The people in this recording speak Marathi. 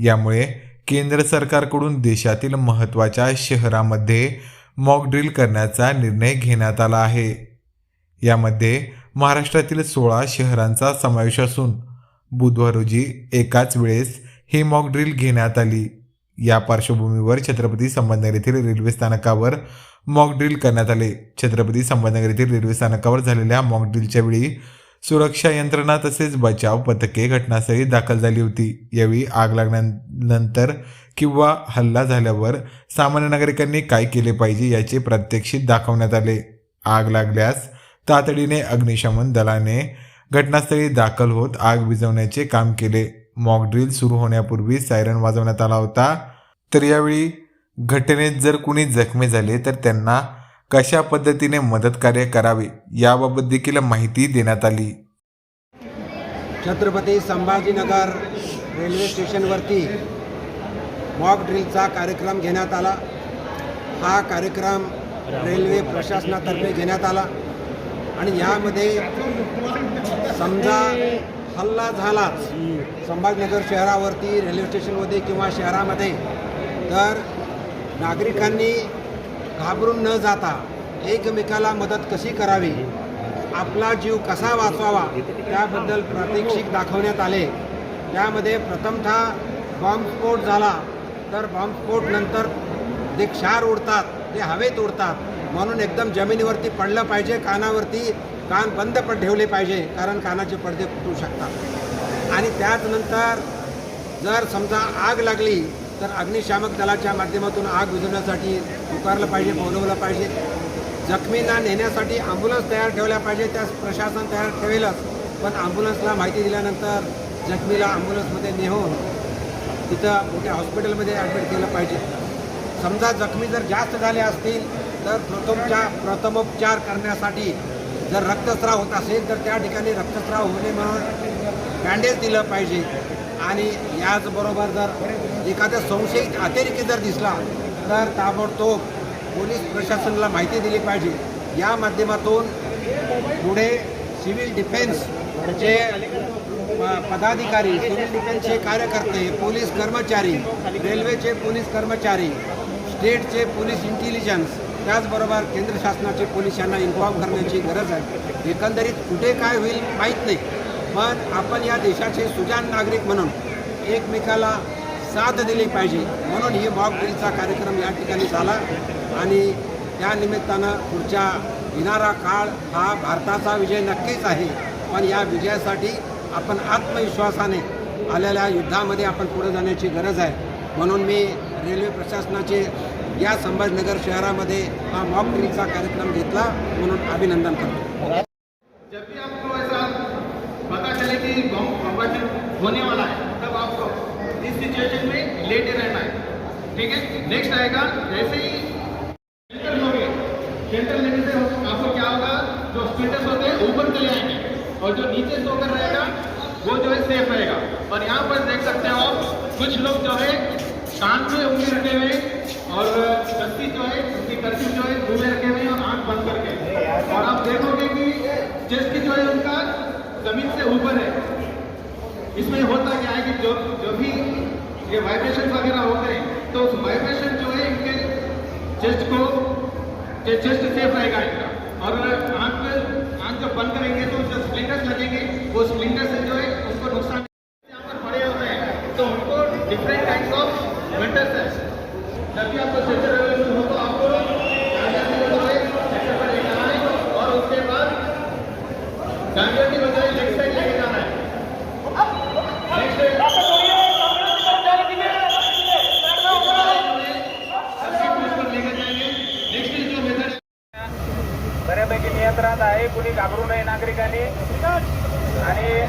यामुळे केंद्र सरकारकडून देशातील महत्त्वाच्या शहरामध्ये मॉक ड्रिल करण्याचा निर्णय घेण्यात आला आहे. यामध्ये महाराष्ट्रातील सोळा शहरांचा समावेश असून बुधवार रोजी एकाच वेळेस ही मॉक ड्रिल घेण्यात आली. या पार्श्वभूमीवर छत्रपती संभाजीनगर येथील रेल्वे स्थानकावर मॉकड्रिल करण्यात आले. छत्रपती संभाजीनगर येथील रेल्वे स्थानकावर झालेल्या मॉकड्रिलच्या वेळी सुरक्षा यंत्रणा तसेच बचाव पथके घटनास्थळी दाखल झाली होती. यावेळी आग लागल्यानंतर किंवा हल्ला झाल्यावर सामान्य नागरिकांनी काय केले पाहिजे याचे प्रात्यक्षिक दाखवण्यात आले. आग लागल्यास तातडीने अग्निशमन दलाने घटनास्थळी दाखल होत आग विझवण्याचे काम केले. मॉक ड्रिल सुरू होण्यापूर्वी सायरन वाजवण्यात आला होता. तर यावेळी घटनेत जर कुणी जखमी झाले तर त्यांना कशा पद्धतीने मदत कार्य करावे याबाबत देखील माहिती देण्यात आली. छत्रपती संभाजीनगर रेल्वे स्टेशनवरती मॉक ड्रिलचा कार्यक्रम घेण्यात आला. हा कार्यक्रम रेल्वे प्रशासनातर्फे घेण्यात आला. आणि यामध्ये समजा हल्ला झालाच संभाजीनगर शहरावरती रेल्वे स्टेशनमध्ये किंवा शहरामध्ये तर नागरिकांनी घाबरून न जाता एकमेकाला मदत कशी करावी? आपला जीव कसा वाचवावा? त्याबद्दल प्रात्यक्षिक दाखवण्यात आले. त्यामध्ये प्रथमतः बॉम्बस्फोट झाला. तर बॉम्बस्फोट नंतर जे क्षार उडतात ते हवेत उडतात म्हणून एकदम जमिनीवरती पडलं पाहिजे कानावरती कान बंद पण ठेवले पाहिजे कारण कानाचे पडदे फुटू शकतात. आणि त्याचनंतर जर समजा आग लागली तर अग्निशामक दलाच्या माध्यमातून आग विझवण्यासाठी पुकारलं पाहिजे बोलवलं पाहिजे. जखमींना नेण्यासाठी ॲम्ब्युलन्स तयार ठेवल्या पाहिजे त्यास प्रशासन तयार ठेवेलच. पण ॲम्ब्युलन्सला माहिती दिल्यानंतर जखमीला ॲम्ब्युलन्समध्ये नेऊन तिथं मोठ्या हॉस्पिटलमध्ये ॲडमिट केलं पाहिजे. समजा जखमी जर जास्त झाले असतील तर प्रथमच्या प्रथमोपचार करण्यासाठी जर रक्तस्राव होत असेल तर त्या ठिकाणी रक्तस्राव होणे म्हणून बँडेज दिलं पाहिजे. आणि याचबरोबर जर एखाद्या संशयित अतिरेकी जर दिसला तर ताबडतोब पोलीस प्रशासनाला माहिती दिली पाहिजे. या माध्यमातून पुढे सिव्हिल डिफेन्सचे पदाधिकारी सिव्हिल डिफेन्सचे कार्यकर्ते पोलीस कर्मचारी रेल्वेचे पोलीस कर्मचारी स्टेटचे पोलीस इंटेलिजन्स त्याचबरोबर केंद्र शासनाचे पोलीस यांना इन्फॉर्म करण्याची गरज आहे. एकंदरीत कुठे काय होईल माहीत नाही. पण आपण या देशाचे सुजान नागरिक म्हणून एकमेकाला साथ दिली पाहिजे. म्हणून ही मॉक ड्रिलचा कार्यक्रम या ठिकाणी झाला. आणि त्या निमित्तानं पुढच्या येणारा काळ हा भारताचा विजय नक्कीच आहे. पण या विजयासाठी आपण आत्मविश्वासाने आलेल्या युद्धामध्ये आपण पुढे जाण्याची गरज आहे. म्हणून मी रेल्वे प्रशासनाचे या संभाजीनगर शहरामध्ये हा मॉक ड्रिलचा कार्यक्रम घेतला. म्हणून अभिनंदन करतो. जब भी आपको ऐसा पता चले कि बम होने वाला है सिचुएशन में लेटे रहना है। ठीक है? नेक्स्ट आएगा, जैसे ही शेल्टर लोगे शेल्टर लेने से आपको क्या होगा? जो स्टेटस होते हैं, ऊपर चले आएँगे। और जो नीचे सोकर रहेगा वो जो है सेफ़ रहेगा। और यहाँ पर देख सकते हो आप, कुछ लोग जो है कान में उंगली रखे हुए और कस्ती जो है उनकी कर्फ्यू जो है, मुँह रखे हुए और आँख बंद करके। और आप देखोगे कि चेस्ट जो है, उनका ज़मीन से ऊपर है। इसमें होता क्या है कि जो जो भी ये वाइब्रेशन वगैरह हो गए तो उस वाइब्रेशन जो है, इनके चेस्ट को चेस्ट सेफ़ रहेगा इनका। और आँख आँख जब बंद करेंगे तो जो स्प्लिंटर्स लगेंगे, वो नियंत्रणात आहे. कुणी घाबरू नये नागरिकांनी. आणि